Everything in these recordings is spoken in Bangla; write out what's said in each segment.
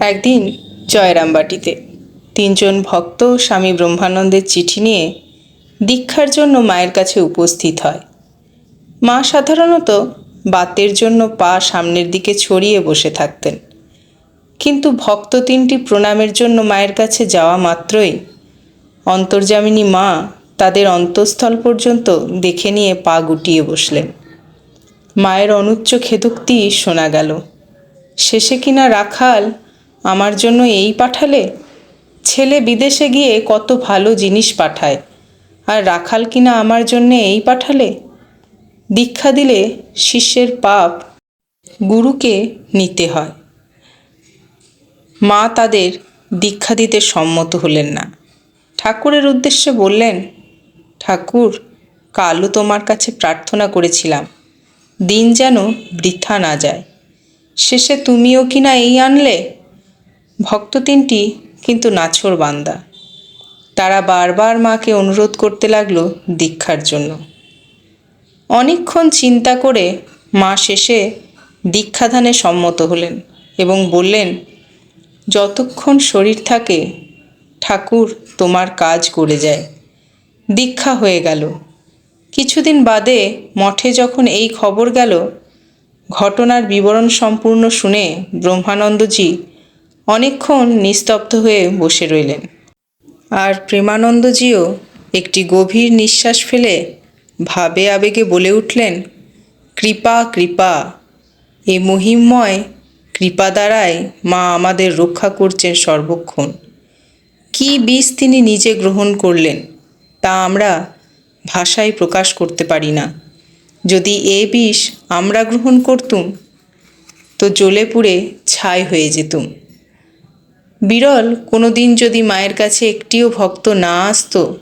একদিন জয়রামবাটিতে তিনজন ভক্ত স্বামী ব্রহ্মানন্দের চিঠি নিয়ে দীক্ষার জন্য মায়ের কাছে উপস্থিত হয়। মা সাধারণত বাতের জন্য পা সামনের দিকে ছড়িয়ে বসে থাকতেন। কিন্তু ভক্ত তিনটি প্রণামের জন্য মায়ের কাছে যাওয়া মাত্রই অন্তর্যামিনী মা তাদের অন্তঃস্থল পর্যন্ত দেখে নিয়ে পা গুটিয়ে বসলেন। মায়ের অনুচ্চ খেদুক্তি শোনা গেল। শেষে কিনা রাখাল আমার জন্য এই পাঠালে? ছেলে বিদেশে গিয়ে কত ভালো জিনিস পাঠায়। আর রাখাল কিনা আমার জন্য এই পাঠালে? দীক্ষা দিলে শিষ্যের পাপ গুরুকে নিতে হয়। মা তাদের দীক্ষা দিতে সম্মত হলেন না। ঠাকুরের উদ্দেশ্যে বললেন, ঠাকুর, কালও তোমার কাছে প্রার্থনা করেছিলাম। দিন যেন বৃথা না যায়। শেষে তুমিও কিনা এই আনলে? ভক্ত তিনটি কিন্তু নাছর বান্দা। তারা বারবার মাকে অনুরোধ করতে লাগল দীক্ষার জন্য। অনেকক্ষণ চিন্তা করে মা শেষে দীক্ষাদানে সম্মত হলেন এবং বললেন, যতক্ষণ শরীর থাকে, ঠাকুর তোমার কাজ করে যায়। দীক্ষা হয়ে গেল। কিছুদিন বাদে মঠে যখন এই খবর গেল, ঘটনার বিবরণ সম্পূর্ণ শুনে ব্রহ্মানন্দজি অনেকক্ষণ নিস্তব্ধ হয়ে বসে রইলেন। আর প্রেমানন্দজিও একটি গভীর নিঃশ্বাস ফেলে ভাবে আবেগে বলে উঠলেন, কৃপা কৃপা, এ মহিমময় কৃপা দ্বারাই মা আমাদের রক্ষা করছেন সর্বক্ষণ। কি বীজ তিনি নিজে গ্রহণ করলেন তা আমরা ভাষায় প্রকাশ করতে পারি না। যদি এ বিষ আমরা গ্রহণ করতুম, তো জ্বলে পুড়ে ছাই হয়ে যেতুম। বিরল কোনো দিন যদি মায়ের কাছে একটিও ভক্ত না আসতো,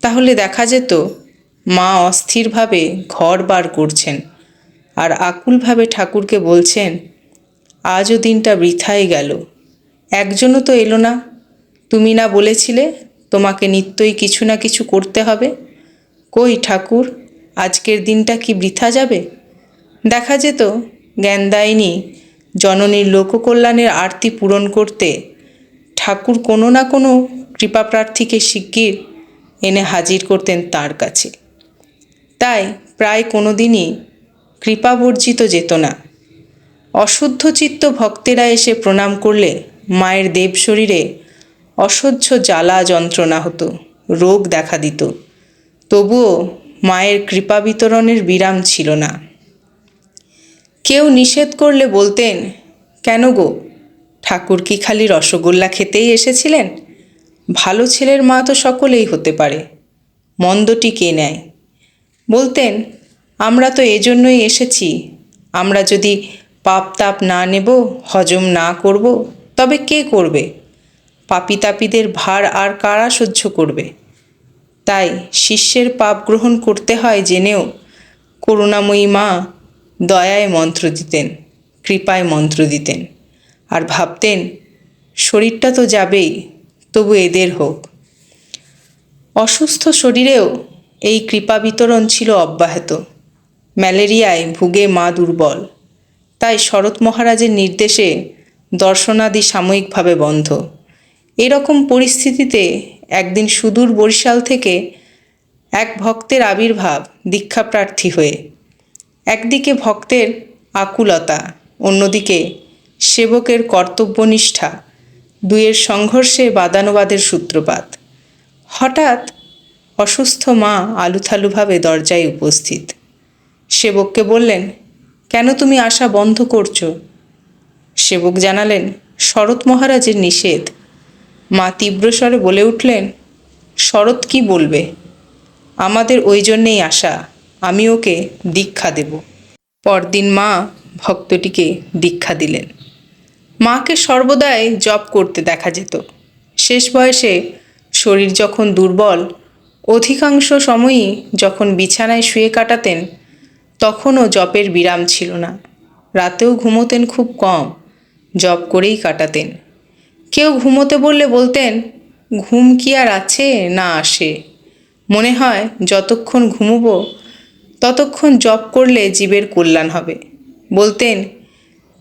তাহলে দেখা যেত, মা অস্থিরভাবে ঘর বার করছেন আর আকুলভাবে ঠাকুরকে বলছেন, আজও দিনটা বৃথাই গেল। একজনও তো এলো না। তুমি না বলেছিলে তোমাকে নিত্যই কিছু না কিছু করতে হবে? কই ঠাকুর, আজকের দিনটা কি বৃথা যাবে? দেখা যেত, জ্ঞানদায়িনী জননীর লোককল্যাণের আরতি পূরণ করতে ঠাকুর কোনো না কোনো কৃপাপ্রার্থীকে শিগগির এনে হাজির করতেন তার কাছে। তাই প্রায় কোনো দিনই কৃপাবর্জিত যেত না। অশুদ্ধ চিত্ত ভক্তেরা এসে প্রণাম করলে মায়ের দেব শরীরে অসহ্য জ্বালা যন্ত্রণা হতো, রোগ দেখা দিত। তবুও মায়ের কৃপা বিতরণের বিরাম ছিল না। কেউ নিষেধ করলে বলতেন, কেন গো? ঠাকুর কি খালি রসগোল্লা খেতেই এসেছিলেন? ভালো ছেলের মা তো সকলেই হতে পারে, মন্দটি কে নেয়? বলতেন, আমরা তো এজন্যই এসেছি, আমরা যদি পাপ তাপ না নেব, হজম না করব, তবে কে করবে? পাপি তাপিদের ভার আর কারা সহ্য করবে? তাই শিষ্যের পাপ গ্রহণ করতে হয় জেনেও করুণাময়ী মা দয়ায় মন্ত্র দিতেন, কৃপায় মন্ত্র দিতেন। আর ভাবতেন, শরীরটা তো যাবেই, তবু এদের হোক। অসুস্থ শরীরেও এই কৃপা বিতরণ ছিল অব্যাহত। ম্যালেরিয়ায় ভুগে মা দুর্বল। তাই শরৎ মহারাজের নির্দেশে দর্শনাদি সাময়িকভাবে বন্ধ। এরকম পরিস্থিতিতে একদিন সুদূর বরিশাল থেকে এক ভক্তের আবির্ভাব দীক্ষাপ্রার্থী হয়ে। একদিকে ভক্তের আকুলতা, অন্যদিকে সেবকের কর্তব্যনিষ্ঠা দুয়ের সংঘর্ষে বাদানুবাদের সূত্রপাত। হঠাৎ অসুস্থ মা আলুথালুভাবে দরজায় উপস্থিত। সেবককে বললেন, কেন তুমি আসা বন্ধ করছ? সেবক জানালেন, শরৎ মহারাজের নিষেধ। মা তীব্রস্বরে বলে উঠলেন, শরৎ কি বলবে? আমাদের ওই জন্যেই আসা আমি ওকে দীক্ষা দেব। পরদিন মা ভক্তটিকে দীক্ষা দিলেন। মাকে সর্বদাই জপ করতে দেখা যেত। শেষ বয়সে শরীর যখন দুর্বল, অধিকাংশ সময়ই যখন বিছানায় শুয়ে কাটাতেন, তখনও জপের বিরাম ছিল না। রাতেও ঘুমোতেন খুব কম, জপ করেই কাটাতেন। কেউ ঘুমোতে বললে বলতেন, ঘুম কি আর আছে না আসে? মনে হয়, যতক্ষণ ঘুমোবো, ততক্ষণ জপ করলে জীবের কল্যাণ হবে। বলতেন,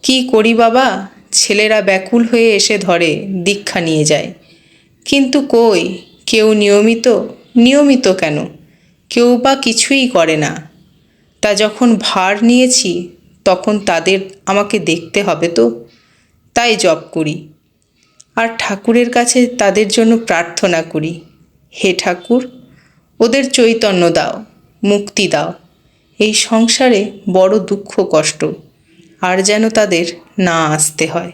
কি করি বাবা? ছেলেরা ব্যাকুল হয়ে এসে ধরে, দীক্ষা নিয়ে যায়। কিন্তু কই, কেউ নিয়মিত? নিয়মিত কেন? কেউ বা কিছুই করে না। তা যখন ভার নিয়েছি, তখন তাদের আমাকে দেখতে হবে তো? তাই জব করি। আর ঠাকুরের কাছে তাদের জন্য প্রার্থনা করি। হে ঠাকুর, ওদের চৈতন্য দাও, মুক্তি দাও। এই সংসারে বড় দুঃখ, কষ্ট। আর যেন তাদের না আসতে হয়।